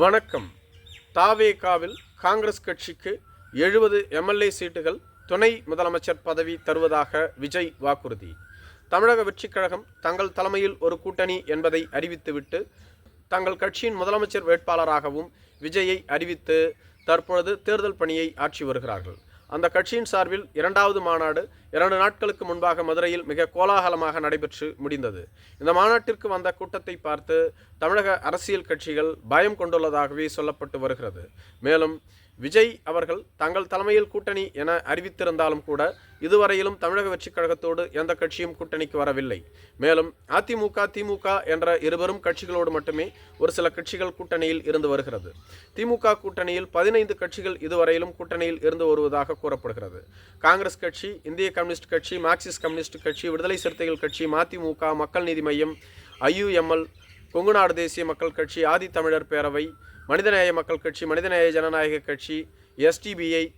வணக்கம். தாவேகாவில் காங்கிரஸ் கட்சிக்கு எழுபது எம்எல்ஏ சீட்டுகள் துணை முதலமைச்சர் பதவி தருவதாக விஜய் வாக்குறுதி. தமிழக வெற்றிக் கழகம் தங்கள் தலைமையில் ஒரு கூட்டணி என்பதை அறிவித்துவிட்டு தங்கள் கட்சியின் முதலமைச்சர் வேட்பாளராகவும் விஜயை அறிவித்து தற்பொழுது தேர்தல் பணியை ஆற்றி வருகிறார்கள். அந்த கட்சியின் சார்பில் இரண்டாவது மாநாடு இரண்டு நாட்களுக்கு முன்பாக மதுரையில் மிக கோலாகலமாக நடைபெற்று முடிந்தது. இந்த மாநாட்டிற்கு வந்த கூட்டத்தை பார்த்து தமிழக அரசியல் கட்சிகள் பயம் கொண்டுள்ளதாகவே சொல்லப்பட்டு வருகிறது. மேலும் விஜய் அவர்கள் தங்கள் தலைமையில் கூட்டணி என அறிவித்திருந்தாலும் கூட இதுவரையிலும் தமிழக வெற்றிக் கழகத்தோடு எந்த கட்சியும் கூட்டணிக்கு வரவில்லை. மேலும் அதிமுக திமுக என்ற இருவரும் கட்சிகளோடு மட்டுமே ஒரு சில கட்சிகள் கூட்டணியில் இருந்து வருகிறது. திமுக கூட்டணியில் பதினைந்து கட்சிகள் இதுவரையிலும் கூட்டணியில் இருந்து வருவதாக கூறப்படுகிறது. காங்கிரஸ் கட்சி இந்திய கம்யூனிஸ்ட் கட்சி மார்க்சிஸ்ட் கம்யூனிஸ்ட் கட்சி விடுதலை சிறுத்தைகள் கட்சி மதிமுக மக்கள் நீதி மையம் ஐயுஎம்எல் கொங்குநாடு தேசிய மக்கள் கட்சி ஆதி தமிழர் பேரவை மனிதநேய மக்கள் கட்சி மனிதநேய ஜனநாயக கட்சி எஸ்டிபிஐ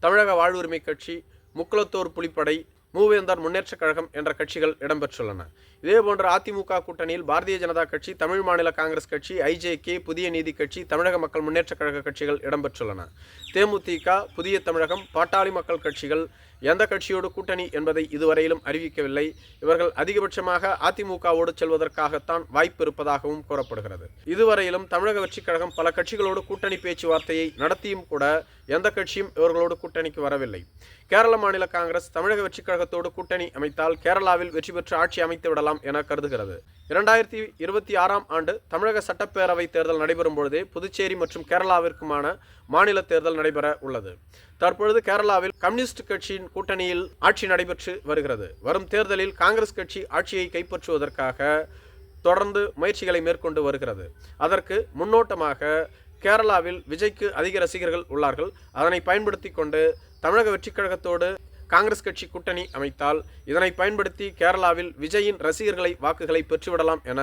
தமிழக வாழ்வுரிமை கட்சி முக்குளத்தோர் புலிப்படை மூவேந்தர் முன்னேற்றக் கழகம் என்ற கட்சிகள் இடம்பெற்றுள்ளன. இதேபோன்று அதிமுக கூட்டணியில் பாரதிய ஜனதா கட்சி தமிழ் மாநில காங்கிரஸ் கட்சி ஐஜேகே புதிய நீதி கட்சி தமிழக மக்கள் முன்னேற்றக் கழக கட்சிகள் இடம்பெற்றுள்ளன. தேமுதிக புதிய தமிழகம் பாட்டாளி மக்கள் கட்சிகள் எந்த கட்சியோடு கூட்டணி என்பதை இதுவரையிலும் அறிவிக்கவில்லை. இவர்கள் அதிகபட்சமாக அதிமுகவோடு செல்வதற்காகத்தான் வாய்ப்பு இருப்பதாகவும் கூறப்படுகிறது. இதுவரையிலும் தமிழக வெற்றிக் கழகம் பல கட்சிகளோடு கூட்டணி பேச்சுவார்த்தையை நடத்தியும் கூட எந்த கட்சியும் இவர்களோடு கூட்டணிக்கு வரவில்லை. கேரள மாநில காங்கிரஸ் தமிழக வெற்றிக் கழகத்தோடு கூட்டணி அமைத்தால் கேரளாவில் வெற்றி பெற்று ஆட்சி அமைத்து விடலாம் என கருதுகிறது. இரண்டாயிரத்தி இருபத்தி ஆறாம் ஆண்டு தமிழக சட்டப்பேரவை தேர்தல் நடைபெறும் பொழுதே புதுச்சேரி மற்றும் கேரளாவிற்குமான மாநில தேர்தல் நடைபெற உள்ளது. தற்பொழுது கேரளாவில் கம்யூனிஸ்ட் கட்சியின் கூட்டணியில் ஆட்சி நடைபெற்று வருகிறது. வரும் தேர்தலில் காங்கிரஸ் கட்சி ஆட்சியை கைப்பற்றுவதற்காக தொடர்ந்து முயற்சிகளை மேற்கொண்டு வருகிறது. அதற்கு முன்னோட்டமாக கேரளாவில் விஜய்க்கு அதிக ரசிகர்கள் உள்ளார்கள். அதனை பயன்படுத்தி கொண்டு தமிழக வெற்றிக் கழகத்தோடு காங்கிரஸ் கட்சி கூட்டணி அமைத்தால் இதனை பயன்படுத்தி கேரளாவில் விஜயின் ரசிகர்களை வாக்குகளை பெற்றுவிடலாம் என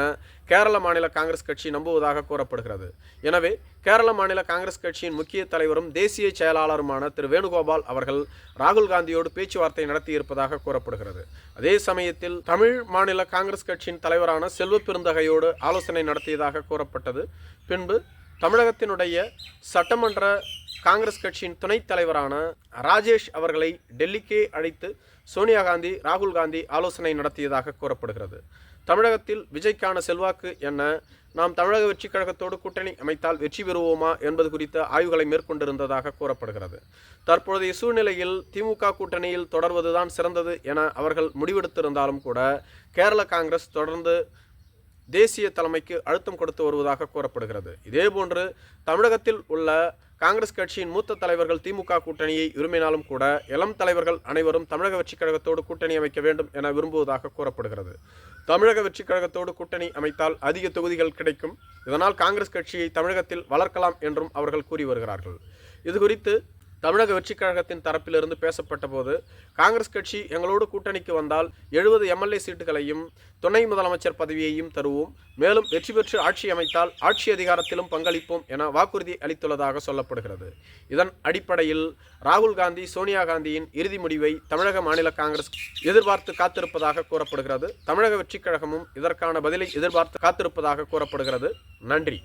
கேரள மாநில காங்கிரஸ் கட்சி நம்புவதாக கூறப்படுகிறது. எனவே கேரள மாநில காங்கிரஸ் கட்சியின் முக்கிய தலைவரும் தேசிய செயலாளருமான திரு வேணுகோபால் அவர்கள் ராகுல் காந்தியோடு பேச்சுவார்த்தை நடத்தியிருப்பதாக கூறப்படுகிறது. அதே சமயத்தில் தமிழ் மாநில காங்கிரஸ் கட்சியின் தலைவரான செல்வ பெருந்தகையோடு ஆலோசனை நடத்தியதாக கூறப்பட்டது. பின்பு தமிழகத்தினுடைய சட்டமன்ற காங்கிரஸ் கட்சியின் துணைத் தலைவரான ராஜேஷ் அவர்களை டெல்லிக்கே அழைத்து சோனியா காந்தி ராகுல் காந்தி ஆலோசனை நடத்தியதாக கூறப்படுகிறது. தமிழகத்தில் விஜய்க்கான செல்வாக்கு என்ன? நாம் தமிழக வெற்றிக் கழகத்தோடு கூட்டணி அமைத்தால் வெற்றி பெறுவோமா என்பது குறித்த ஆய்வுகளை மேற்கொண்டிருந்ததாக கூறப்படுகிறது. தற்போதைய சூழ்நிலையில் திமுக கூட்டணியில் தொடர்வதுதான் சிறந்தது என அவர்கள் முடிவெடுத்திருந்தாலும் கூட கேரள காங்கிரஸ் தொடர்ந்து தேசிய தலைமைக்கு அழுத்தம் கொடுத்து வருவதாக கூறப்படுகிறது. இதேபோன்று தமிழகத்தில் உள்ள காங்கிரஸ் கட்சியின் மூத்த தலைவர்கள் திமுக கூட்டணியை விரும்பினாலும் கூட இளம் தலைவர்கள் அனைவரும் தமிழக வெற்றிக் கழகத்தோடு கூட்டணி அமைக்க வேண்டும் என விரும்புவதாக கூறப்படுகிறது. தமிழக வெற்றிக் கழகத்தோடு கூட்டணி அமைத்தால் அதிக தொகுதிகள் கிடைக்கும். இதனால் காங்கிரஸ் கட்சியை தமிழகத்தில் வளர்க்கலாம் என்றும் அவர்கள் கூறி வருகிறார்கள். இது குறித்து தமிழக வெற்றிக் கழகத்தின் தரப்பிலிருந்து பேசப்பட்ட போது காங்கிரஸ் கட்சி எங்களோடு கூட்டணிக்கு வந்தால் எழுபது எம்எல்ஏ சீட்டுகளையும் துணை முதலமைச்சர் பதவியையும் தருவோம். மேலும் வெற்றி பெற்று ஆட்சி அமைத்தால் ஆட்சி அதிகாரத்திலும் பங்களிப்போம் என வாக்குறுதி அளித்துள்ளதாக சொல்லப்படுகிறது. இதன் அடிப்படையில் ராகுல் காந்தி சோனியா காந்தியின் இறுதி முடிவை தமிழக மாநில காங்கிரஸ் எதிர்பார்த்து காத்திருப்பதாக கூறப்படுகிறது. தமிழக வெற்றிக் கழகமும் இதற்கான பதிலை எதிர்பார்த்து காத்திருப்பதாக கூறப்படுகிறது. நன்றி.